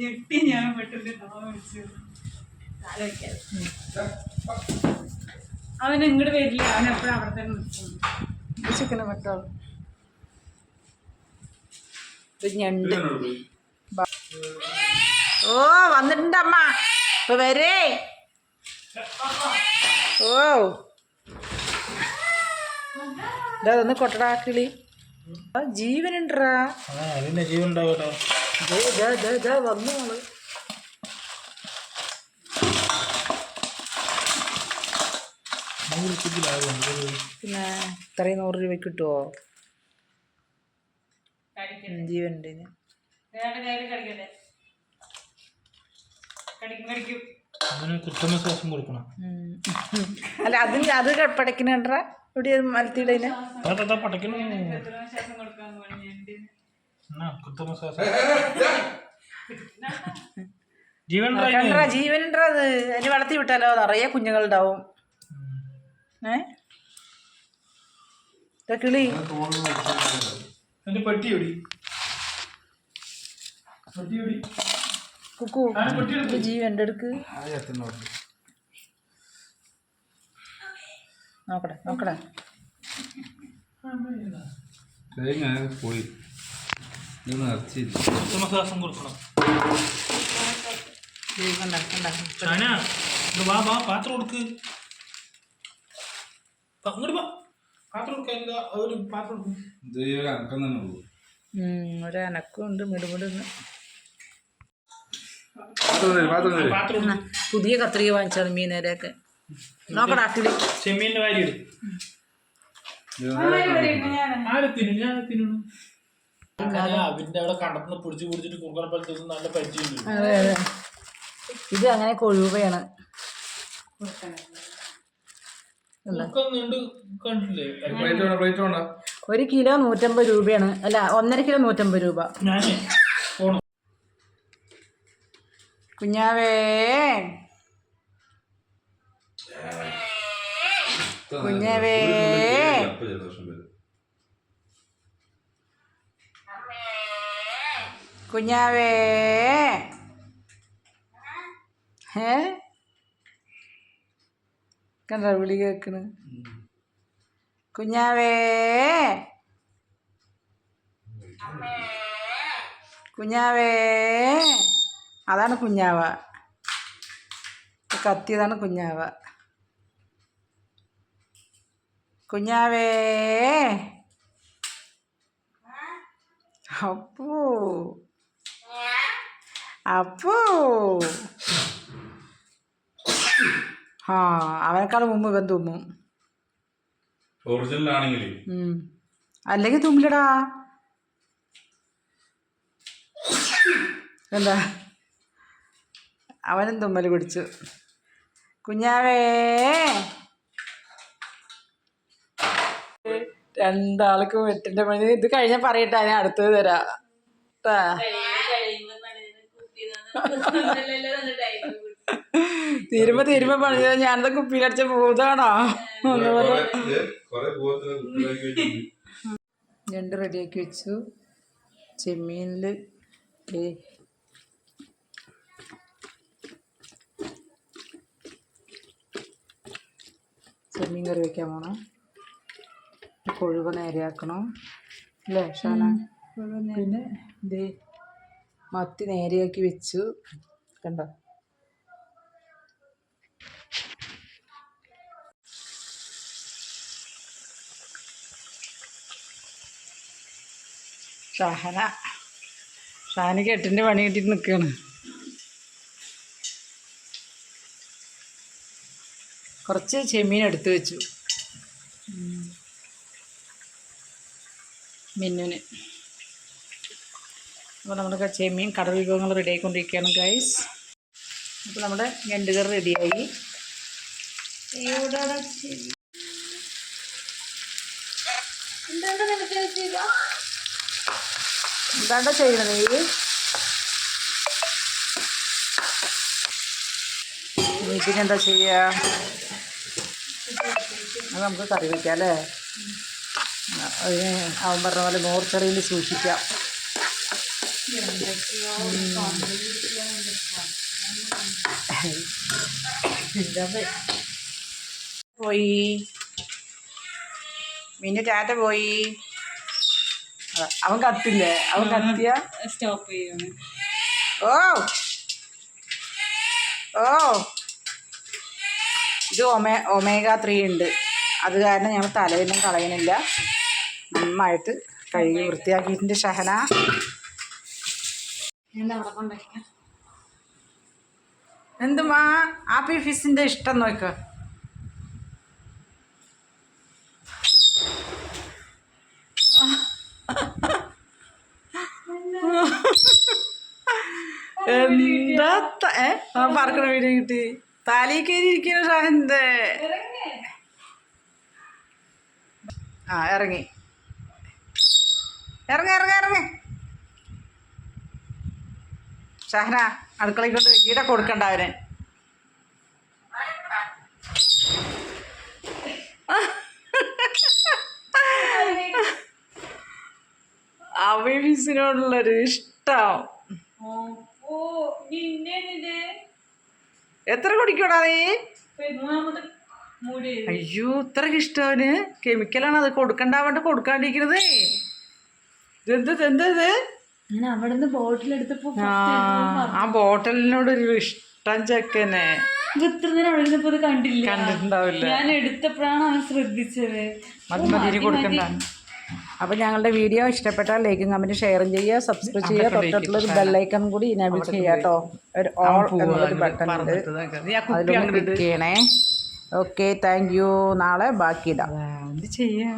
ഞെട്ടി ഞാൻ കാൽ വയ്ക്കാതെ. അവൻ ഇങ്ങോട്ട് വരില്ല. അവൻ എപ്പോഴും അവിടെ തന്നെ നിൽക്കും ചിക്കന് പറ്റോ? ഞണ്ട്. ഓ വന്നിട്ടുണ്ട് അമ്മ ഇപ്പൊ വരേ. ഓ. ഇതാ ഒന്ന് കൊട്ടടാ കിളി. ആ, ജീവനുണ്ടറാ ആ ജീവൻ ഉണ്ടാവട്ടോ. വന്നു കുതിലാകും പിന്നെ ഇത്രയും നൂറ് രൂപ കിട്ടുമോ ജീവനുണ്ട് കിട്ടുന്ന ശേഷം കൊടുക്കണം. അല്ല അതിന് അത് പടക്കിനണ്ട ഇവിടെ മലത്തിടേനെ പടക്കിന് കൊടുക്കാൻ കണ്ടാ ജീവനുണ്ടാ അത്? അതിന് വളർത്തി വിട്ടാലോ? നിറയെ കുഞ്ഞുങ്ങളുണ്ടാവും. ഏ? കിളി. കുക്കു. ജീവന്റെ അടുക്ക് നോക്കട്ടെ നോക്കട്ടെ പോയി. ശ്വാസം കൊടുക്കണം. ഷാന വാ വാ പാത്രം കൊടുക്ക്. വാ പാത്രം കൊടുക്കാൻ ഒരു പാത്രം ഒരു മിടുമിടുന്ന് പുതിയ കത്രിക വാങ്ങിച്ചാണ് മീനേരെയൊക്കെ നോക്കടാ കിളി ചെമ്മീന്റെ വാരി ആരെ തിന്നു ഞാൻ തിന്നു അവിടെ കണ്ടത്തിന് പിടിച്ച് പിടിച്ചിട്ട് കുറുക്കനെ പോലെ തിന്ന് നല്ല അതെ അതെ. ഇത് അങ്ങനെ കൊഴുവയാണ്. ഒരു കിലോ നൂറ്റമ്പത് രൂപയാണ്. അല്ല ഒന്നര കിലോ നൂറ്റമ്പത് രൂപ. കുഞ്ഞാവേ. കുഞ്ഞവേ. അപ്പൊ ജലദോഷം വരും കുഞ്ഞാവേ. ഏ? കണ്ട വിളി കേക്കണ്. കുഞ്ഞാവേ. കുഞ്ഞാവേ. അതാണ് കുഞ്ഞാവ. കത്തിയതാണ് കുഞ്ഞാവ. കുഞ്ഞാവേ. അപ്പൂ അപ്പൂ. ആ അവനേക്കാൾ മുമ്പ് ഇവൻ തുമ്മും ഒറിജിനൽ ആണെങ്കിൽ. അല്ലെങ്കിൽ തുമ്മിലടാ എന്താ? അവനും തുമ്മൽ പിടിച്ചു കുഞ്ഞാവേ. രണ്ടാൾക്കും വെട്ടിന്റെ മണി. ഇത് കഴിഞ്ഞാൽ പറയട്ടെ ഞാൻ അടുത്തത് തരാം. ട്ടാ. തീരുമ്പോ തീരുമ്പോ പണി ചെയ്താ ഞാനത് കുപ്പിയിലടിച്ച ഭൂതാണോ ഞണ്ട് റെഡിയാക്കി വെച്ചു. ചെമ്മീനിൽ ചെമ്മീൻ കറി വെക്കാൻ പോണം. കൊഴുവ നേരെയാക്കണം അല്ലേ ഷാന? പിന്നെ ഇത് മത്തി നേരെയാക്കി വെച്ചു. കണ്ടോ? ഷഹന ഷാനിക്ക് എട്ടിന്റെ പണി കിട്ടിയിട്ട് നിൽക്കുകയാണ് കുറച്ച് ചെമ്മീൻ എടുത്തു വെച്ചു. ഉം. അപ്പോൾ നമ്മുടെ ചെമ്മീൻ കടൽ വിഭവങ്ങൾ റെഡി ആയിക്കൊണ്ടിരിക്കുകയാണ് ഗൈസ് അപ്പോൾ നമ്മുടെ ഞണ്ട് കറി റെഡിയായി? എന്താണ്ടാ ചെയ്യണത് നീ? ഇതിനെന്താ ചെയ്യുക അത് നമുക്ക് കറി വയ്ക്കാം അല്ലേ? അതിന് അവൻ പറഞ്ഞ പോലെ മോർച്ചറിയിൽ സൂക്ഷിക്കാം. പോയി. മിന്നു ടാറ്റ പോയി. അവൻ കത്തില്ലേ? അവൻ കത്തിയ? സ്റ്റോപ്പ് ചെയ്യണം. ഓ. ഓ. ഇത് ഒമേ ഒമേഗ ത്രീ ഉണ്ട്. അത് കാരണം ഞങ്ങൾ തലയൊന്നും കളയുന്നില്ല. നന്നായിട്ട് കഴുകി വൃത്തിയാക്കിയിട്ടുണ്ട് ഷഹന. എന്തുമാ? ആപ്പി ഫിസിന്റെ ഇഷ്ടം നോക്ക. എന്താ ഏ? പറക്കണ വീഡിയോ കിട്ടി. താലി കയറി ഇരിക്കുന്ന ഷാഹിന്റെ. ആ ഇറങ്ങി. ഇറങ്ങി ഇറങ്ങി ഇറങ്ങ. ഷഹന അടുക്കളയിൽ കൊണ്ട് കീട കൊടുക്കണ്ട അവന്. അവിഫീസിനോടുള്ളൊരു ഇഷ്ടം. എത്ര കുടിക്കടാ നീ? അയ്യോ ഇത്രക്ക് ഇഷ്ടം അവന്. കെമിക്കലാണ് അത് കൊടുക്കണ്ടാവണ്ട് കൊടുക്കാണ്ടിരിക്കണത് എന്ത് എന്ത് ഞാൻ അവിടെ നിന്ന് ബോട്ടിൽ എടുത്തപ്പോ ആ ആ ബോട്ടലിനോടൊരു ഇഷ്ടം ചെക്കനെ. ഇത്ര നേരം ഇരുന്നപ്പോ ഇത് കണ്ടില്ല. കണ്ടിട്ടുണ്ടാവില്ല. ഞാൻ എടുത്തപ്പോഴാണ് അവൻ ശ്രദ്ധിച്ചത്. മതി മതി കൊടുക്കണ്ട. അപ്പോൾ ഞങ്ങളുടെ വീഡിയോ ഇഷ്ടപ്പെട്ടാൽ ലൈക്കും കമന്റ് ഷെയറും ചെയ്യുക. സബ്സ്ക്രൈബ് ചെയ്യുക. തൊട്ടടുത്തുള്ളൊരു ബെല്ലൈക്കൺ കൂടി ഇനേബിൾ ചെയ്യാട്ടോ. കേട്ടോ ഒരു ഓൾ എന്നൊരു ബട്ടൺ ഉണ്ട്. അതിലൊന്ന് ക്ലിക്ക് ചെയ്യണേ. ഓക്കെ താങ്ക് യു നാളെ ബാക്കി ഇടാം എന്ത് ചെയ്യാ?